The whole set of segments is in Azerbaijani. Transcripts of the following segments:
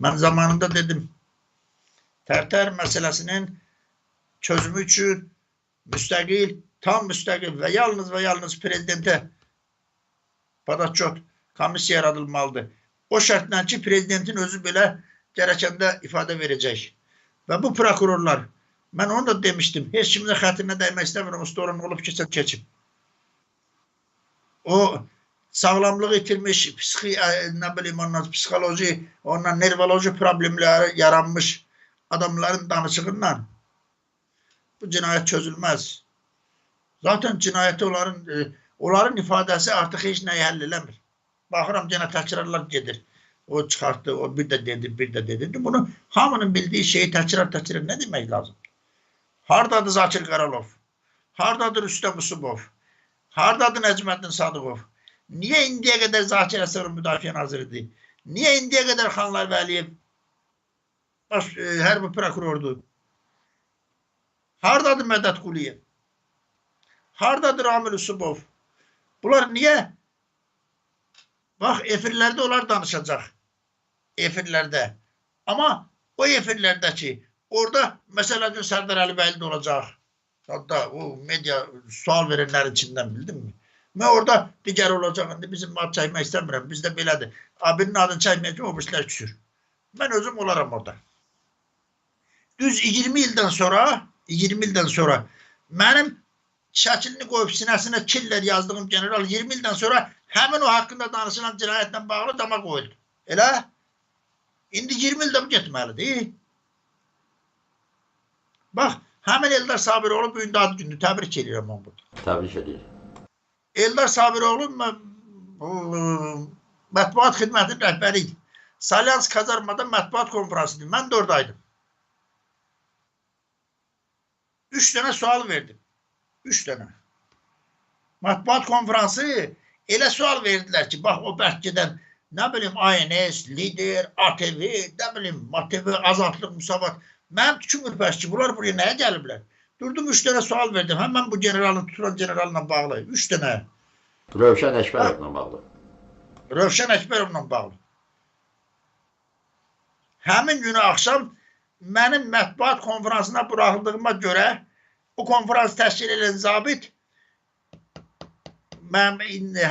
Ben zamanında dedim. Terter meselesinin çözümü için müstakil, tam müstakil ve yalnız ve yalnız prezidente Padaçot komissiya yaradılmalıdır. O şartla ki prezidentin özü belə gerekende ifade verecek. Ve bu prokurorlar ben onu da demiştim. Hiç kimse xətrinə dəymək istemiyorum. Ustoran olup keçen keçip. O sağlamlığı itirmiş, psixi, e, ne bileyim ondan psikoloji, ondan nervoloji problemleri yaranmış adamların danışığından bu cinayet çözülmez. Zaten cinayeti onların e, onların ifadesi artık hiç neyi həll eləmir. Baxıram gene təkrarlar gedir. O çıkarttı, o bir de dedi, bir de dedi. Bunu hamının bildiği şeyi tekrar tekrar ne demek lazım? Hardadır Zakir Karalov? Hardadır Rüstem Usubov? Hardadır Necmettin Sadıkov? Niye indiye kadar Zakir Esar'ın müdafiə naziridir? Niye indiye kadar Xanlar Vəliyev baş, e, hərbi prokurordur? Hardadır Mədət Quliyev? Hardadır Amil Usubov? Bunlar niye? Bak efirlerde onlar danışacak. Efirlerde. Ama o efirlerdeki orada mesela dün Serdar Ali Beyli de olacak. Hatta o medya sual verenler içinden bildin mi? Ve orada diğer olacak. Şimdi bizim mat çayma istemiyorum. Bizde belədir. Abinin adını çaymayacak o birisiler küsür. Ben özüm olaram orada. Düz 20 yıldan sonra 20 yıldan sonra benim şəkilini qoyub sinəsinə killer yazdığım general 20 ildən sonra həmin o haqqında danışılan cinayətlə bağlı dama qoyuldu. Elə? İndi 20 ildə bu getməlidir. Bax, həmin Eldar Sabiroğlu bu gün ad gündür. Təbrik edirəm onu burada. Tebrik ediyorum. Eldar Sabiroğlu mə- bu, mətbuat xidmətinin rəhbəri idi. Salyans kazarmada mətbuat konferansıydı. Mən də oradaydım. Üç tane sual verdim. Üç tane. Matbuat konferansı elə sual verdiler ki bak o bəhkədən ne bileyim INS, Lider, ATV, ne bileyim ATV, Azadlık, Musavat. Mənim tüküm ürpəş ki bunlar buraya nəyə gəliblər? Durdum üç tane sual verdim. Hemen bu generalın tutulan generalla bağlı. Üç tane. Rövşen Eşberov'la bağlı. Rövşən Əkbərovla bağlı. Həmin günü axşam mənim mətbuat konferansına buraxıldığıma görə o konferans təşkil edən zabit mən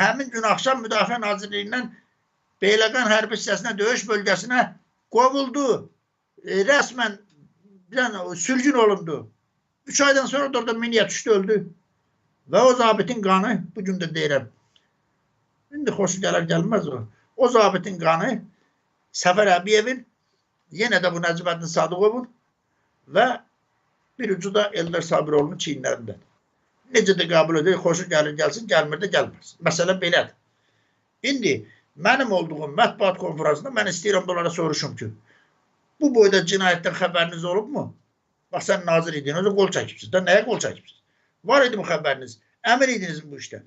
həmin gün axşam Müdafiə Nazirliyindən Beyləqan hərbi hissəsinə döyüş bölgəsinə qovuldu. E, rəsmən yəni, sürgün olundu. Üç aydan sonra da orada miniyə düşdü, öldü. Və o zabitin qanı, bu gün də deyirəm, İndi xoşu gələr gəlməz o. O zabitin qanı Səfər Əbiyevin, yenə də bu Nəcməddin Sadıqovun və bir ucu da Eldar Sabiroğlu'nun çiyinlərində. Necə də qəbul edir, xoşu gəlir gəlsin, gəlmir də gəlməz. Məsələ belədir. İndi mənim olduğum mətbuat konferansında mən istəyirəm bunlara soruşum ki, bu boyda cinayətdən xəbəriniz olubmu? Bax sən nazir idin, özü qol çəkibsiz. Da nəyə qol çəkibsiz? Var idi mi xəbəriniz? Əmir idiniz bu işdən?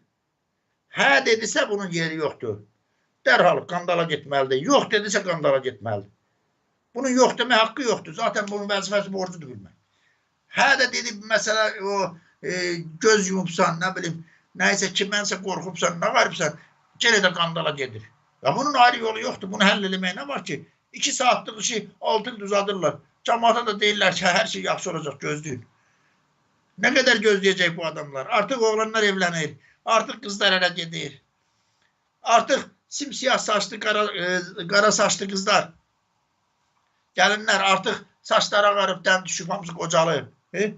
Hə dedisə bunun yeri yoxdur. Dərhal qandala getməlidir. Yox dedisə qandala getməlidir. Bunun yox demək haqqı yoxdur. Zaten bunun vəzifəsi borcudur bilmək. Hə də dedi məsələ o e, göz yumubsan, nə bilim, nəysə kimənsə qorxubsan, nə qaribsən, yenə də qandala gedir. Ya bunun ayrı yolu yoxdur. Bunu həll eləmək nə var ki? 2 saatlıq işi 6 il uzadırlar. Cəmaata da deyirlər ki, hər şey yaxşı olacaq, gözləyin. Nə qədər gözləyəcək bu adamlar? Artıq oğlanlar evlənir. Artık kızlar eve gidiyor. Artık simsiyah saçlı, kara, e, kara saçlı kızlar. Gelinler artık saçlara qarıbdan düşüb, hamısı qocalıb. E?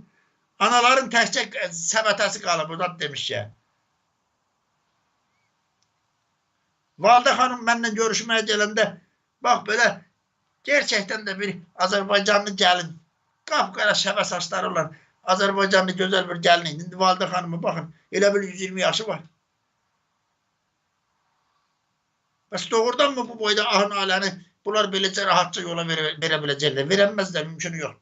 Anaların təkcə səbətəsi qalıb, o da demiş ya. Valide xanım mənlə görüşməyə gələndə, bax belə, gerçəkdən də bir Azərbaycanlı gəlin, qapqara şəbə saçları olan Azərbaycanlı gözəl bir gəlin idi. İndi Valide xanıma baxın, elə bir 120 yaşı var. Bəs doğrudan mı bu boyda ahın aləni bunlar beləcə rahatça yola verə, verə biləcəklər? Verənməzlər, mümkünü.